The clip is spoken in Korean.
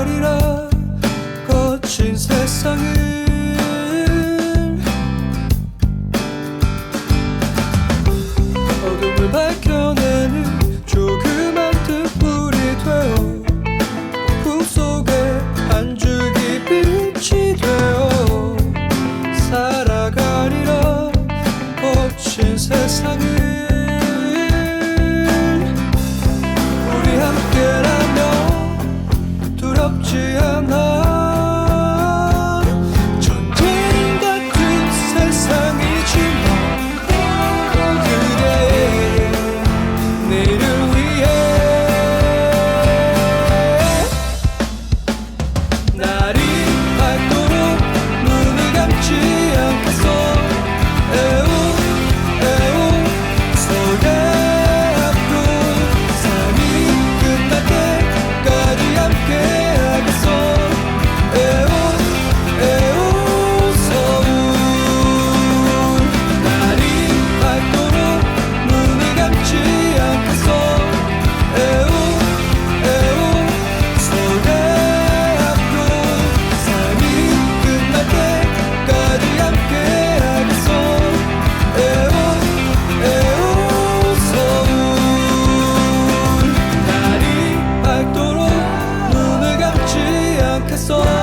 버리라 거친 세상을. 어둠을 밝혀내는 조그만 등불이 되어 폭풍 속에 한 줄기 빛이 되어 살아가리라 거친 세상을. 아깝지 않아. que sou.